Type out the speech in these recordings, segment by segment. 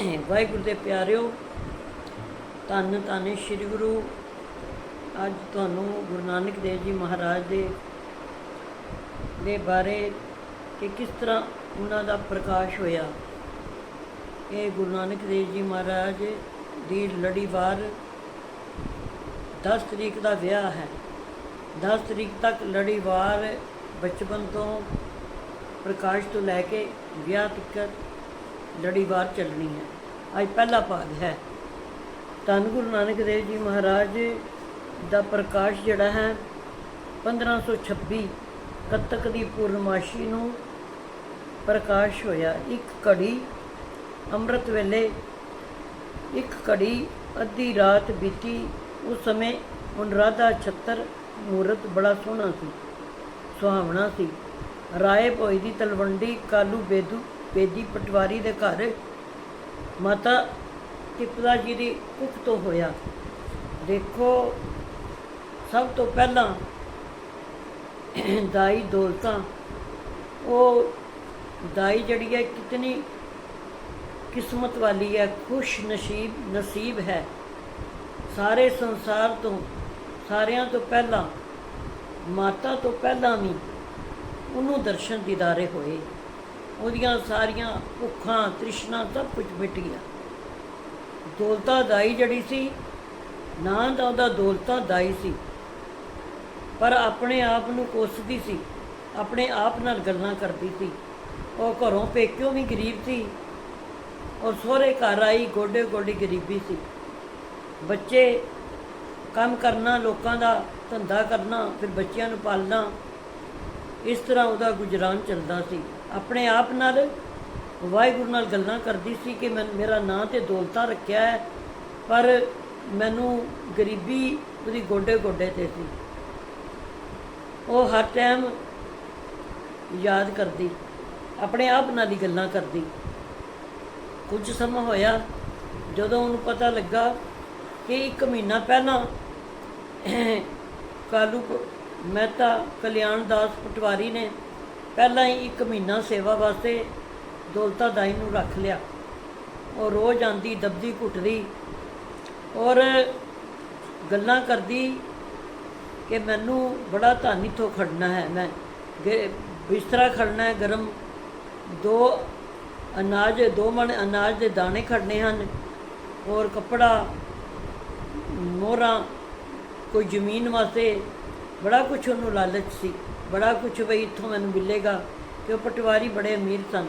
ਵਾਹਿਗੁਰੂ ਦੇ ਪਿਆਰਿਓ, ਧੰਨ ਧੰਨ ਸ੍ਰੀ ਗੁਰੂ। ਅੱਜ ਤੁਹਾਨੂੰ ਗੁਰੂ ਨਾਨਕ ਦੇਵ ਜੀ ਮਹਾਰਾਜ ਦੇ ਦੇ ਬਾਰੇ ਕਿ ਕਿਸ ਤਰ੍ਹਾਂ ਉਹਨਾਂ ਦਾ ਪ੍ਰਕਾਸ਼ ਹੋਇਆ। ਇਹ ਗੁਰੂ ਨਾਨਕ ਦੇਵ ਜੀ ਮਹਾਰਾਜ ਦੀ ਲੜੀਵਾਰ 10 ਤਰੀਕ ਦਾ ਵਿਆਹ ਹੈ। 10 ਤਰੀਕ ਤੱਕ ਲੜੀਵਾਰ ਬਚਪਨ ਤੋਂ ਪ੍ਰਕਾਸ਼ ਤੋਂ ਲੈ ਕੇ ਵਿਆਹ ਤੱਕ ਲੜੀਵਾਰ ਚੱਲਣੀ ਹੈ। ਅੱਜ ਪਹਿਲਾ ਭਾਗ ਹੈ। ਧੰਨ ਗੁਰੂ ਨਾਨਕ ਦੇਵ ਜੀ ਮਹਾਰਾਜ ਦਾ ਪ੍ਰਕਾਸ਼ ਜਿਹੜਾ ਹੈ 1526 ਕੱਤਕ ਦੀ ਪੂਰਨਮਾਸ਼ੀ ਨੂੰ ਪ੍ਰਕਾਸ਼ ਹੋਇਆ। ਇੱਕ ਘੜੀ ਅੰਮ੍ਰਿਤ ਵੇਲੇ, ਇੱਕ ਘੜੀ ਅੱਧੀ ਰਾਤ ਬੀਤੀ। ਉਸ ਸਮੇਂ ਅਨੁਰਾਧਾ ਛੱਤਰ ਮੂਰਤ ਬੜਾ ਸੋਹਣਾ ਸੀ, ਸੁਹਾਵਣਾ ਸੀ। ਰਾਏ ਭੋਈ ਦੀ ਤਲਵੰਡੀ ਕਾਲੂ ਬੇਦੂ ਬੇਦੀ ਪਟਵਾਰੀ ਦੇ ਘਰ ਮਾਤਾ ਤਿਪਦਾ ਜੀ ਦੀ ਕੁੱਖ ਤੋਂ ਹੋਇਆ। ਦੇਖੋ, ਸਭ ਤੋਂ ਪਹਿਲਾਂ ਦਾਈ ਦੌਲਤਾਂ, ਉਹ ਦਾਈ ਜਿਹੜੀ ਹੈ ਕਿਤਨੀ ਕਿਸਮਤ ਵਾਲੀ ਹੈ, ਖੁਸ਼ ਨਸੀਬ ਨਸੀਬ ਹੈ। ਸਾਰੇ ਸੰਸਾਰ ਤੋਂ, ਸਾਰਿਆਂ ਤੋਂ ਪਹਿਲਾਂ, ਮਾਤਾ ਤੋਂ ਪਹਿਲਾਂ ਵੀ ਉਹਨੂੰ ਦਰਸ਼ਨ ਦੀਦਾਰੇ ਹੋਏ। ਉਹਦੀਆਂ ਸਾਰੀਆਂ ਭੁੱਖਾਂ, ਤ੍ਰਿਸ਼ਨਾ ਸਭ ਕੁਝ ਮਿਟ ਗਿਆ। ਦੌਲਤਾ ਦਾਈ ਜਿਹੜੀ ਸੀ, ਨਾਂ ਦਾ ਉਹਦਾ ਦੌਲਤਾ ਦਾਈ ਸੀ, ਪਰ ਆਪਣੇ ਆਪ ਨੂੰ ਕੋਸਦੀ ਸੀ, ਆਪਣੇ ਆਪ ਨਾਲ ਗੱਲਾਂ ਕਰਦੀ ਸੀ। ਉਹ ਘਰੋਂ ਪੇਕਿਓ ਵੀ ਗਰੀਬ ਸੀ, ਔਰ ਸਹੁਰੇ ਘਰ ਆਈ ਗੋਡੇ ਗੋਡੀ ਗਰੀਬੀ ਸੀ। ਬੱਚੇ ਕੰਮ ਕਰਨਾ, ਲੋਕਾਂ ਦਾ ਧੰਦਾ ਕਰਨਾ, ਫਿਰ ਬੱਚਿਆਂ ਨੂੰ ਪਾਲਣਾ, ਇਸ ਤਰ੍ਹਾਂ ਉਹਦਾ ਗੁਜ਼ਰਾਨ ਚੱਲਦਾ ਸੀ। ਆਪਣੇ ਆਪ ਨਾਲ ਵਾਹਿਗੁਰੂ ਨਾਲ ਗੱਲਾਂ ਕਰਦੀ ਸੀ ਕਿ ਮੈਂ ਮੇਰਾ ਨਾਂ ਤੇ ਦੌਲਤਾਂ ਰੱਖਿਆ ਹੈ, ਪਰ ਮੈਨੂੰ ਗਰੀਬੀ ਉਹਦੀ ਗੋਡੇ ਗੋਡੇ ਤੇ ਸੀ। ਉਹ ਹਰ ਟਾਈਮ ਯਾਦ ਕਰਦੀ, ਆਪਣੇ ਆਪ ਨਾਲ ਹੀ ਗੱਲਾਂ ਕਰਦੀ। ਕੁਝ ਸਮਾਂ ਹੋਇਆ, ਜਦੋਂ ਉਹਨੂੰ ਪਤਾ ਲੱਗਾ ਕਿ ਇੱਕ ਮਹੀਨਾ ਪਹਿਲਾਂ ਕਾਲੂ ਮਹਿਤਾ ਕਲਿਆਣ ਦਾਸ ਪਟਵਾਰੀ ਨੇ ਪਹਿਲਾਂ ਹੀ ਇੱਕ ਮਹੀਨਾ ਸੇਵਾ ਵਾਸਤੇ ਦੌਲਤਾ ਦਾਈ ਨੂੰ ਰੱਖ ਲਿਆ। ਉਹ ਰੋਜ਼ ਆਂਦੀ, ਦਬਦੀ, ਘੁੱਟਦੀ ਔਰ ਗੱਲਾਂ ਕਰਦੀ ਕਿ ਮੈਨੂੰ ਬੜਾ ਧਨ ਇੱਥੋਂ ਖੜਨਾ ਹੈ। ਮੈਂ ਬਿਸਤਰਾ ਖੜਨਾ ਹੈ, ਗਰਮ ਦੋ ਅਨਾਜ, ਦੋ ਮਣ ਅਨਾਜ ਦੇ ਦਾਣੇ ਖੜਨੇ ਹਨ ਔਰ ਕੱਪੜਾ, ਮੋਹਰਾਂ, ਕੋਈ ਜ਼ਮੀਨ ਵਾਸਤੇ ਬੜਾ ਕੁਝ ਉਹਨੂੰ ਲਾਲਚ ਸੀ। ਬੜਾ ਕੁਝ ਬਈ ਇੱਥੋਂ ਮੈਨੂੰ ਮਿਲੇਗਾ ਕਿ ਉਹ ਪਟਵਾਰੀ ਬੜੇ ਅਮੀਰ ਸਨ।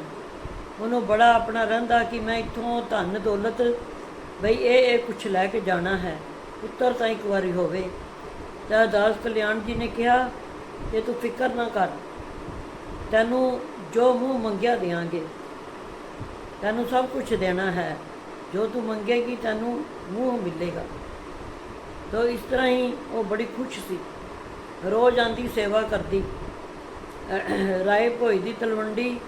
ਉਹਨੂੰ ਬੜਾ ਆਪਣਾ ਰਹਿੰਦਾ ਕਿ ਮੈਂ ਇੱਥੋਂ ਧਨ ਦੌਲਤ ਬਈ ਇਹ ਇਹ ਕੁਝ ਲੈ ਕੇ ਜਾਣਾ ਹੈ। ਪੁੱਤਰ ਤਾਂ ਇੱਕ ਵਾਰੀ ਹੋਵੇ। ਤਾਂ ਦਾਸ ਕਲਿਆਣ ਜੀ ਨੇ ਕਿਹਾ ਕਿ ਤੂੰ ਫਿਕਰ ਨਾ ਕਰ, ਤੈਨੂੰ ਜੋ ਮੂੰਹ ਮੰਗਿਆ ਦੇਾਂਗੇ ਤੈਨੂੰ ਸਭ ਕੁਝ ਦੇਣਾ ਹੈ। ਜੋ ਤੂੰ ਮੰਗੇਗੀ ਤੈਨੂੰ ਮੂੰਹ ਮਿਲੇਗਾ। ਤੋ ਇਸ ਤਰ੍ਹਾਂ ਹੀ ਉਹ ਬੜੀ ਖੁਸ਼ ਸੀ। ਰੋਜ਼ ਆਂਦੀ ਸੇਵਾ ਕਰਦੀ। ਰਾਏ ਭੋਈ ਦੀ ਤਲਵੰਡੀ,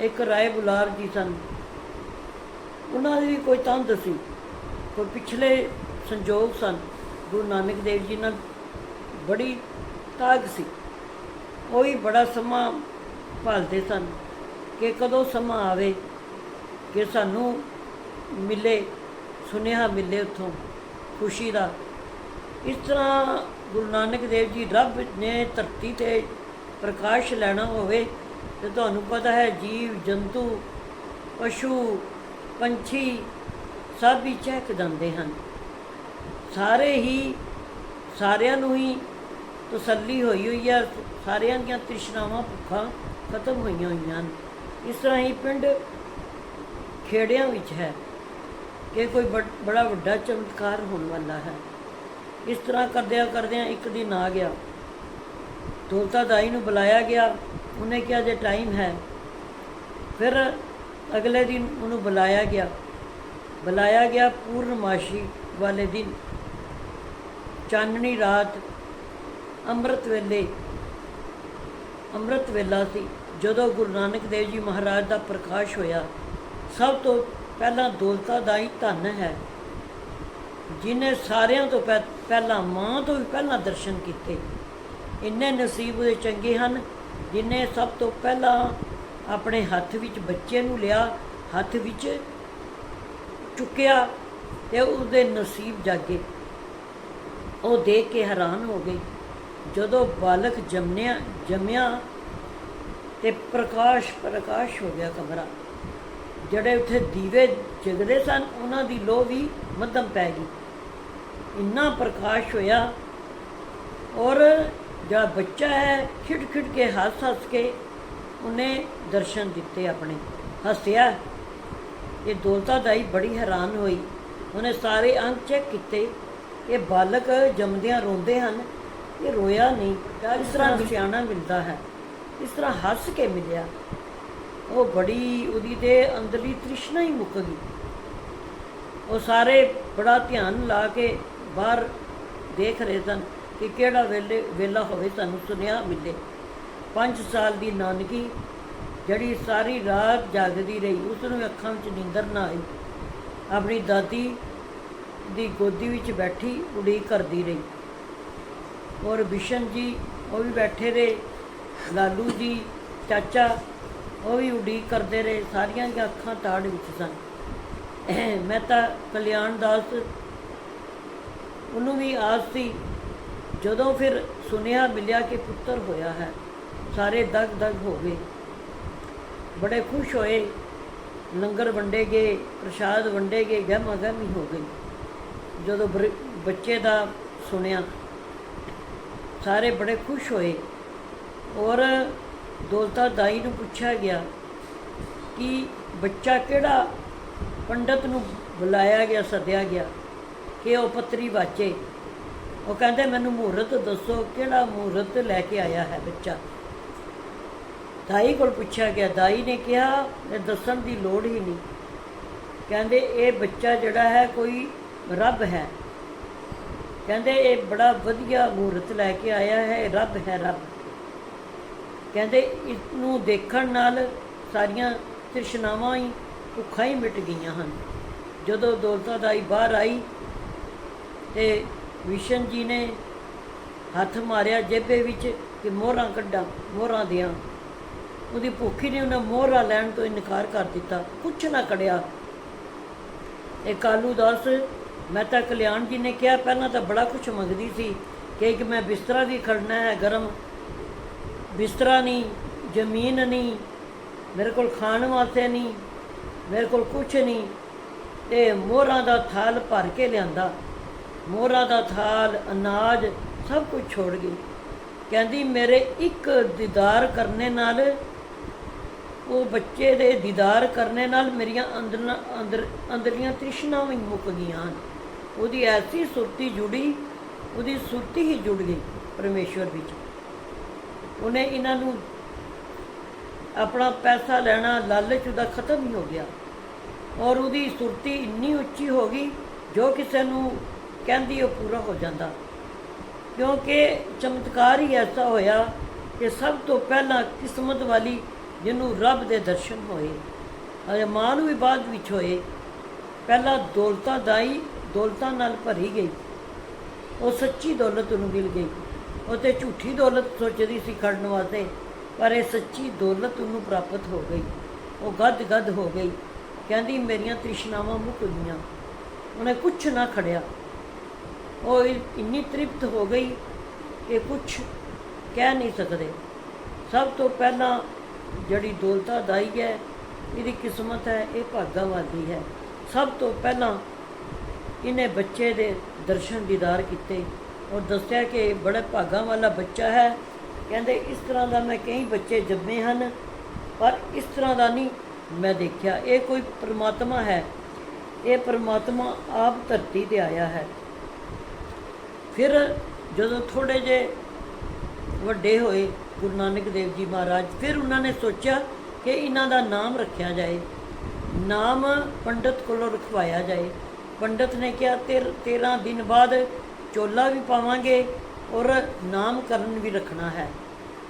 ਇੱਕ ਰਾਏ ਬੁਲਾਰ ਜੀ ਸਨ। ਉਹਨਾਂ ਦੀ ਵੀ ਕੋਈ ਤੰਦ ਸੀ। ਕੋਈ ਪਿਛਲੇ ਸੰਜੋਗ ਸਨ। ਗੁਰੂ ਨਾਨਕ ਦੇਵ ਜੀ ਨਾਲ ਬੜੀ ਤਾਗ ਸੀ। ਉਹ ਵੀ ਬੜਾ ਸਮਾਂ ਭਾਲਦੇ ਸਨ ਕਿ ਕਦੋਂ ਸਮਾਂ ਆਵੇ ਕਿ ਸਾਨੂੰ ਮਿਲੇ, ਸੁਨੇਹਾ ਮਿਲੇ ਉੱਥੋਂ ਖੁਸ਼ੀ ਦਾ। ਇਸ ਤਰ੍ਹਾਂ ਗੁਰੂ ਨਾਨਕ ਦੇਵ ਜੀ ਰੱਬ ਨੇ ਧਰਤੀ ਤੇ ਪ੍ਰਕਾਸ਼ ਲੈਣਾ ਹੋਵੇ ਤੇ ਤੁਹਾਨੂੰ ਪਤਾ ਹੈ ਜੀਵ, ਜੰਤੂ, ਪਸ਼ੂ, ਪੰਛੀ ਸਭ ਹੀ ਚਹਿਕ ਜਾਂਦੇ ਹਨ। ਸਾਰੇ ਹੀ ਸਾਰਿਆਂ ਨੂੰ ਹੀ ਤਸੱਲੀ ਹੋਈ ਹੋਈ ਹੈ ਸਾਰਿਆਂ ਦੀਆਂ ਤ੍ਰਿਸ਼ਨਾਵਾਂ, ਭੁੱਖਾਂ ਖਤਮ ਹੋਈਆਂ ਹੋਈਆਂ ਹਨ। ਇਸ ਤਰ੍ਹਾਂ ਹੀ ਪਿੰਡ ਖੇੜਿਆਂ ਵਿੱਚ ਹੈ ਕਿ ਕੋਈ ਬੜ- ਬੜਾ ਵੱਡਾ ਚਮਤਕਾਰ ਹੋਣ ਵਾਲਾ ਹੈ। ਇਸ ਤਰ੍ਹਾਂ ਕਰਦਿਆਂ ਕਰਦਿਆਂ ਇੱਕ ਦਿਨ ਆ ਗਿਆ। ਦੌਲਤਾ ਦਾਈ ਨੂੰ ਬੁਲਾਇਆ ਗਿਆ। ਉਹਨੇ ਕਿਹਾ, ਜੇ ਟਾਈਮ ਹੈ। ਫਿਰ ਅਗਲੇ ਦਿਨ ਉਹਨੂੰ ਬੁਲਾਇਆ ਗਿਆ। ਬੁਲਾਇਆ ਗਿਆ ਪੂਰਨਮਾਸ਼ੀ ਵਾਲੇ ਦਿਨ। ਚਾਨਣੀ ਰਾਤ ਅੰਮ੍ਰਿਤ ਵੇਲੇ, ਅੰਮ੍ਰਿਤ ਵੇਲਾ ਸੀ। ਜਦੋਂ ਗੁਰੂ ਨਾਨਕ ਦੇਵ ਜੀ ਮਹਾਰਾਜ ਦਾ ਪ੍ਰਕਾਸ਼ ਹੋਇਆ, ਸਭ ਤੋਂ ਪਹਿਲਾਂ ਦੌਲਤਾ ਦਾ ਹੀ ਧਨ ਹੈ। ਜਿਨੇ ਸਾਰਿਆਂ ਤੋਂ ਪਹਿ- ਪਹਿਲਾਂ ਮਾਂ ਤੋਂ ਵੀ ਪਹਿਲਾਂ ਦਰਸ਼ਨ ਕੀਤੇ। ਇੰਨੇ ਨਸੀਬ ਦੇ ਚੰਗੇ ਹਨ, ਜਿਨੇ ਸਭ ਤੋਂ ਪਹਿਲਾਂ ਆਪਣੇ ਹੱਥ ਵਿੱਚ ਬੱਚੇ ਨੂੰ ਲਿਆ, ਹੱਥ ਵਿੱਚ ਚੁੱਕਿਆ ਤੇ ਉਹਦੇ ਨਸੀਬ ਜਾਗੇ। ਉਹ ਦੇਖ ਕੇ ਹੈਰਾਨ ਹੋ ਗਈ ਜਦੋਂ ਬਾਲਕ ਜੰਮਿਆ ਜੰਮਿਆ ਤੇ ਪ੍ਰਕਾਸ਼ ਪ੍ਰਕਾਸ਼ ਹੋ ਗਿਆ ਕਮਰਾ। ਜਿਹੜੇ ਉੱਥੇ ਦੀਵੇ ਜਗਦੇ ਸਨ ਉਹਨਾਂ ਦੀ ਲੋ ਵੀ ਮੱਧਮ ਪੈ ਗਈ। ਇੰਨਾ ਪ੍ਰਕਾਸ਼ ਹੋਇਆ ਔਰ ਜਿਹੜਾ ਬੱਚਾ ਹੈ ਖਿੜ ਖਿੜ ਕੇ ਹੱਸ ਹੱਸ ਕੇ ਉਹਨੇ ਦਰਸ਼ਨ ਦਿੱਤੇ ਆਪਣੇ। ਹੱਸਿਆ। ਇਹ ਦੌਲਤਾ ਦਾਈ ਬੜੀ ਹੈਰਾਨ ਹੋਈ। ਉਹਨੇ ਸਾਰੇ ਅੰਗ ਚੈੱਕ ਕੀਤੇ। ਇਹ ਬਾਲਕ ਜੰਮਦਿਆਂ ਰੋਂਦੇ ਹਨ ਇਹ ਰੋਇਆ ਨਹੀਂ। ਇਸ ਤਰ੍ਹਾਂ ਸਿਆਣਾ ਮਿਲਦਾ ਹੈ। ਇਸ ਤਰ੍ਹਾਂ ਹੱਸ ਕੇ ਮਿਲਿਆ। ਉਹ ਬੜੀ ਉਹਦੀ ਤੇ ਅੰਦਰਲੀ ਤ੍ਰਿਸ਼ਨਾ ਹੀ ਮੁੱਕ ਗਈ ਉਹ ਸਾਰੇ ਬੜਾ ਧਿਆਨ ਲਾ ਕੇ ਬਾਹਰ ਦੇਖ ਰਹੇ ਸਨ ਕਿ ਕਿਹੜਾ ਵੇਲੇ ਵੇਲਾ ਹੋਵੇ ਸਾਨੂੰ ਸੁਨੇਹਾ ਮਿਲੇ। 5 ਸਾਲ ਦੀ ਨਾਨਕੀ ਜਿਹੜੀ ਸਾਰੀ ਰਾਤ ਜਾਗਦੀ ਰਹੀ ਉਸ ਨੂੰ ਅੱਖਾਂ ਵਿੱਚ ਨੀਂਦਰ ਨਾ ਆਈ। ਆਪਣੀ ਦਾਦੀ ਦੀ ਗੋਦੀ ਵਿੱਚ ਬੈਠੀ ਉਡੀਕ ਕਰਦੀ ਰਹੀ। ਔਰ ਬਿਸ਼ਨ ਜੀ ਉਹ ਵੀ ਬੈਠੇ ਰਹੇ, ਲਾਲੂ ਜੀ, ਚਾਚਾ ਉਹ ਵੀ ਉਡੀਕ ਕਰਦੇ ਰਹੇ, ਸਾਰੀਆਂ ਦੀਆਂ ਅੱਖਾਂ ਤਾੜ ਵਿੱਚ ਸਨ। ਮੈਂ ਤਾਂ ਕਲਿਆਣ ਦਾਸ ਉਹਨੂੰ ਵੀ ਆਸ ਸੀ, ਜਦੋਂ ਫਿਰ ਸੁਨੇਹਾ ਮਿਲਿਆ ਕਿ ਪੁੱਤਰ ਹੋਇਆ ਹੈ, ਸਾਰੇ ਦਗ ਦਗ ਹੋ ਗਏ। ਬੜੇ ਖੁਸ਼ ਹੋਏ, ਲੰਗਰ ਵੰਡੇ ਗਏ, ਪ੍ਰਸ਼ਾਦ ਵੰਡੇ ਗਏ, ਗਹਿਮਾ ਗਹਿਮੀ ਹੋ ਗਈ। ਜਦੋਂ ਬਰ- ਬੱਚੇ ਦਾ ਸੁਣਿਆ ਸਾਰੇ ਬੜੇ ਖੁਸ਼ ਹੋਏ। ਔਰ ਦੌਲਤਾ ਦਾਈ ਨੂੰ ਪੁੱਛਿਆ ਗਿਆ ਕਿ ਬੱਚਾ ਕਿਹੜਾ ਪੰਡਤ ਨੂੰ ਬੁਲਾਇਆ ਗਿਆ, ਸੱਦਿਆ ਗਿਆ ਕਿ ਉਹ ਪੱਤਰੀ ਵਾਚੇ। ਉਹ ਕਹਿੰਦੇ, ਮੈਨੂੰ ਮਹੂਰਤ ਦੱਸੋ, ਕਿਹੜਾ ਮਹੂਰਤ ਲੈ ਕੇ ਆਇਆ ਹੈ ਬੱਚਾ? ਦਾਈ ਕੋਲ ਪੁੱਛਿਆ ਗਿਆ। ਦਾਈ ਨੇ ਕਿਹਾ, ਇਹ ਦੱਸਣ ਦੀ ਲੋੜ ਹੀ ਨਹੀਂ। ਕਹਿੰਦੇ, ਇਹ ਬੱਚਾ ਜਿਹੜਾ ਹੈ, ਕੋਈ ਰੱਬ ਹੈ। ਕਹਿੰਦੇ, ਇਹ ਬੜਾ ਵਧੀਆ ਮਹੂਰਤ ਲੈ ਕੇ ਆਇਆ ਹੈ ਰੱਬ ਹੈ, ਰੱਬ। ਕਹਿੰਦੇ ਇਸ ਨੂੰ ਦੇਖਣ ਨਾਲ ਸਾਰੀਆਂ ਤ੍ਰਿਸ਼ਨਾਵਾਂ ਹੀ, ਭੁੱਖਾਂ ਹੀ ਮਿਟ ਗਈਆਂ ਹਨ। ਜਦੋਂ ਦੌਲਤਾ ਦਾਈ ਬਾਹਰ ਆਈ ਤੇ ਵਿਸ਼ਨ ਜੀ ਨੇ ਹੱਥ ਮਾਰਿਆ ਜੇਬੇ ਵਿੱਚ ਕਿ ਮੋਹਰਾਂ ਕੱਢਾਂ, ਮੋਹਰਾਂ ਦਿਆਂ। ਉਹਦੀ ਭੁੱਖੀ ਨੇ ਉਹਨਾਂ ਮੋਹਰਾਂ ਲੈਣ ਤੋਂ ਇਨਕਾਰ ਕਰ ਦਿੱਤਾ। ਕੁਛ ਨਾ ਕੜਿਆ। ਇਹ ਕਾਲੂ ਦਾਸ ਮਹਿਤਾ ਕਲਿਆਣ ਜੀ ਨੇ ਕਿਹਾ, ਪਹਿਲਾਂ ਤਾਂ ਬੜਾ ਕੁਝ ਮੰਗਦੀ ਸੀ, ਕਿ ਇੱਕ ਮੈਂ ਬਿਸਤਰਾ ਵੀ ਖੜਨਾ ਹੈ ਗਰਮ ਬਿਸਤਰਾ ਨਹੀਂ, ਜ਼ਮੀਨ ਨਹੀਂ, ਮੇਰੇ ਕੋਲ ਖਾਣ ਵਾਸਤੇ ਨਹੀਂ, ਮੇਰੇ ਕੋਲ ਕੁਝ ਨਹੀਂ। ਤੇ ਮੋਹਰਾਂ ਦਾ ਥਾਲ ਭਰ ਕੇ ਲਿਆਂਦਾ। ਮੋਹਰਾਂ ਦਾ ਥਾਲ, ਅਨਾਜ ਸਭ ਕੁਝ ਛੋੜ ਗਈ। ਕਹਿੰਦੀ, ਮੇਰੇ ਇੱਕ ਦੀਦਾਰ ਕਰਨੇ ਨਾਲ, ਉਹ ਬੱਚੇ ਦੇ ਦੀਦਾਰ ਕਰਨੇ ਨਾਲ ਮੇਰੀਆਂ ਅੰਦਰ ਅੰਦਰ ਅੰਦਰੀਆਂ ਤ੍ਰਿਸ਼ਨਾਵਾਂ ਵੀ ਮੁੱਕ ਗਈਆਂ ਹਨ। ਉਹਦੀ ਐਸੀ ਸੁਰਤੀ ਜੁੜੀ, ਉਹਦੀ ਸੁਰਤੀ ਹੀ ਜੁੜ ਗਈ ਪਰਮੇਸ਼ਵਰ ਵਿੱਚ। ਉਹਨੇ ਇਹਨਾਂ ਨੂੰ ਆਪਣਾ ਪੈਸਾ ਲੈਣਾ ਲਾਲਚ ਉਹਦਾ ਖਤਮ ਹੀ ਹੋ ਗਿਆ। ਔਰ ਉਹਦੀ ਸੁਰਤੀ ਇੰਨੀ ਉੱਚੀ ਹੋ ਗਈ, ਜੋ ਕਿਸੇ ਨੂੰ ਕਹਿੰਦੀ ਉਹ ਪੂਰਾ ਹੋ ਜਾਂਦਾ। ਕਿਉਂਕਿ ਚਮਤਕਾਰ ਹੀ ਐਸਾ ਹੋਇਆ ਕਿ ਸਭ ਤੋਂ ਪਹਿਲਾਂ ਕਿਸਮਤ ਵਾਲੀ ਜਿਹਨੂੰ ਰੱਬ ਦੇ ਦਰਸ਼ਨ ਹੋਏ ਅਜੇ ਮਾਂ ਨੂੰ ਵੀ ਬਾਅਦ ਵਿੱਚ ਹੋਏ, ਪਹਿਲਾਂ ਦੌਲਤਾਂ ਦਾਈ ਦੌਲਤਾਂ ਨਾਲ ਭਰੀ ਗਈ, ਉਹ ਸੱਚੀ ਦੌਲਤ ਉਹਨੂੰ ਮਿਲ ਗਈ। ਉਹ ਤੇ ਝੂਠੀ ਦੌਲਤ ਸੋਚਦੀ ਸੀ ਖੜਨ ਵਾਸਤੇ, ਪਰ ਇਹ ਸੱਚੀ ਦੌਲਤ ਉਹਨੂੰ ਪ੍ਰਾਪਤ ਹੋ ਗਈ। ਉਹ ਗੱਦ ਗੱਦ ਹੋ ਗਈ। ਕਹਿੰਦੀ, ਮੇਰੀਆਂ ਤ੍ਰਿਸ਼ਨਾਵਾਂ ਮੁੱਕ ਗਈਆਂ। ਉਹਨੇ ਕੁਛ ਨਾ ਖੜਿਆ। ਉਹ ਇੰਨੀ ਤ੍ਰਿਪਤ ਹੋ ਗਈ ਕਿ ਕੁਛ ਕਹਿ ਨਹੀਂ ਸਕਦੇ। ਸਭ ਤੋਂ ਪਹਿਲਾਂ ਜਿਹੜੀ ਦੌਲਤਾ ਦਾਈ ਹੈ, ਇਹਦੀ ਕਿਸਮਤ ਹੈ, ਇਹ ਭਾਗਾਂ ਵਾਲੀ ਹੈ। ਸਭ ਤੋਂ ਪਹਿਲਾਂ ਇਹਨੇ ਬੱਚੇ ਦੇ ਦਰਸ਼ਨ ਦੀਦਾਰ ਕੀਤੇ। ਔਰ ਦੱਸਿਆ ਕਿ ਇਹ ਬੜਾ ਭਾਗਾਂ ਵਾਲਾ ਬੱਚਾ ਹੈ। ਕਹਿੰਦੇ, ਇਸ ਤਰ੍ਹਾਂ ਦਾ ਮੈਂ ਕਈ ਬੱਚੇ ਜੰਮੇ ਹਨ, ਪਰ ਇਸ ਤਰ੍ਹਾਂ ਦਾ ਨਹੀਂ ਮੈਂ ਦੇਖਿਆ। ਇਹ ਕੋਈ ਪ੍ਰਮਾਤਮਾ ਹੈ। ਇਹ ਪ੍ਰਮਾਤਮਾ ਆਪ ਧਰਤੀ ਤੇ ਆਇਆ ਹੈ। ਫਿਰ ਜਦੋਂ ਥੋੜੇ ਜੇ ਵੱਡੇ ਹੋਏ ਗੁਰੂ ਨਾਨਕ ਦੇਵ ਜੀ ਮਹਾਰਾਜ, ਫਿਰ ਉਹਨਾਂ ਨੇ ਸੋਚਿਆ ਕਿ ਇਹਨਾਂ ਦਾ ਨਾਮ ਰੱਖਿਆ ਜਾਏ। ਨਾਮ ਪੰਡਤ ਕੋਲੋਂ ਰਖਵਾਇਆ ਜਾਏ। ਪੰਡਤ ਨੇ ਕਿਹਾ ਤੇਰ 13 ਦਿਨ ਬਾਅਦ ਚੋਲਾ ਵੀ ਪਾਵਾਂਗੇ ਔਰ ਨਾਮਕਰਨ ਵੀ ਰੱਖਣਾ ਹੈ।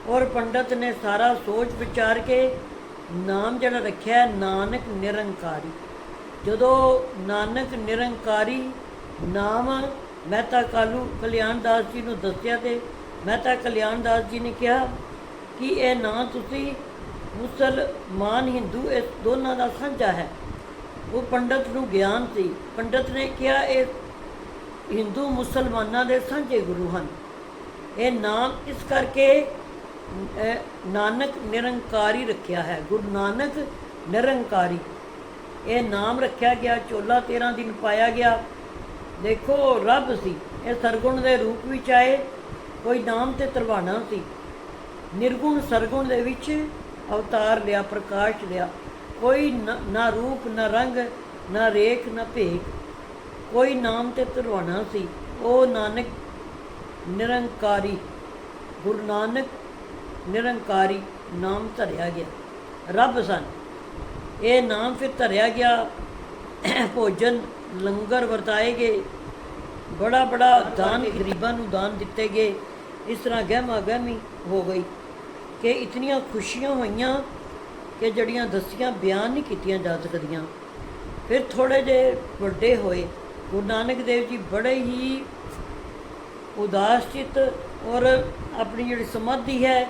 ਔਰ ਪੰਡਤ ਨੇ ਸਾਰਾ ਸੋਚ ਵਿਚਾਰ ਕੇ ਨਾਮ ਜਿਹੜਾ ਰੱਖਿਆ ਨਾਨਕ ਨਿਰੰਕਾਰੀ। ਜਦੋਂ ਨਾਨਕ ਨਿਰੰਕਾਰੀ ਨਾਮ ਮਹਿਤਾ ਕਾਲੂ ਕਲਿਆਣ ਦਾਸ ਜੀ ਨੂੰ ਦੱਸਿਆ ਤੇ ਮਹਿਤਾ ਕਲਿਆਣ ਦਾਸ ਜੀ ਨੇ ਕਿਹਾ ਕਿ ਇਹ ਨਾਂ ਤੁਸੀਂ ਮੁਸਲਮਾਨ, ਹਿੰਦੂ, ਇਸ ਦੋਨਾਂ ਦਾ ਸਾਂਝਾ ਹੈ। ਉਹ ਪੰਡਤ ਨੂੰ ਗਿਆਨ ਸੀ। ਪੰਡਤ ਨੇ ਕਿਹਾ, ਇਹ ਹਿੰਦੂ ਮੁਸਲਮਾਨਾਂ ਦੇ ਸਾਂਝੇ ਗੁਰੂ ਹਨ। ਇਹ ਨਾਮ ਇਸ ਕਰਕੇ ਨਾਨਕ ਨਿਰੰਕਾਰੀ ਰੱਖਿਆ ਹੈ। ਗੁਰੂ ਨਾਨਕ ਨਿਰੰਕਾਰੀ। ਇਹ ਨਾਮ ਰੱਖਿਆ ਗਿਆ, ਚੋਲਾ 13 ਦਿਨ ਪਾਇਆ ਗਿਆ। ਦੇਖੋ, ਰੱਬ ਸੀ। ਇਹ ਸਰਗੁਣ ਦੇ ਰੂਪ ਵਿੱਚ ਆਏ। ਕੋਈ ਨਾਮ ਤੇ ਤਰਵਾਣਾ ਸੀ। ਨਿਰਗੁਣ ਸਰਗੁਣ ਦੇ ਵਿੱਚ ਅਵਤਾਰ ਲਿਆ, ਪ੍ਰਕਾਸ਼ ਲਿਆ। ਕੋਈ ਨ- ਨਾ ਰੂਪ, ਨਾ ਰੰਗ, ਨਾ ਰੇਖ, ਨਾ ਭੇਖ। ਕੋਈ ਨਾਮ ਤੇ ਤਰਵਾਣਾ ਸੀ। ਉਹ ਨਾਨਕ ਨਿਰੰਕਾਰੀ, ਗੁਰੂ ਨਾਨਕ ਨਿਰੰਕਾਰੀ ਨਾਮ ਧਰਿਆ ਗਿਆ। ਰੱਬ ਸਨ। ਇਹ ਨਾਮ ਫਿਰ ਧਰਿਆ ਗਿਆ। ਭੋਜਨ, ਲੰਗਰ ਵਰਤਾਏ ਗਏ। ਬੜਾ ਬੜਾ ਦਾਨ ਗਰੀਬਾਂ ਨੂੰ ਦਾਨ ਦਿੱਤੇ ਗਏ। ਇਸ ਤਰ੍ਹਾਂ ਗਹਿਮਾ ਗਹਿਮੀ ਹੋ ਗਈ ਕਿ ਇਤਨੀਆਂ ਖੁਸ਼ੀਆਂ ਹੋਈਆਂ ਕਿ ਜੜੀਆਂ ਦਸੀਆਂ ਬਿਆਨ ਨਹੀਂ ਕੀਤੀਆਂ ਜਾ ਸਕਦੀਆਂ। ਫਿਰ ਥੋੜੇ ਜੇ ਵੱਡੇ ਹੋਏ। ਗੁਰੂ ਨਾਨਕ ਦੇਵ ਜੀ ਬੜੇ ਹੀ ਉਦਾਸ ਚਿੱਤ ਔਰ ਆਪਣੀ ਜਿਹੜੀ ਸਮਾਧੀ ਹੈ,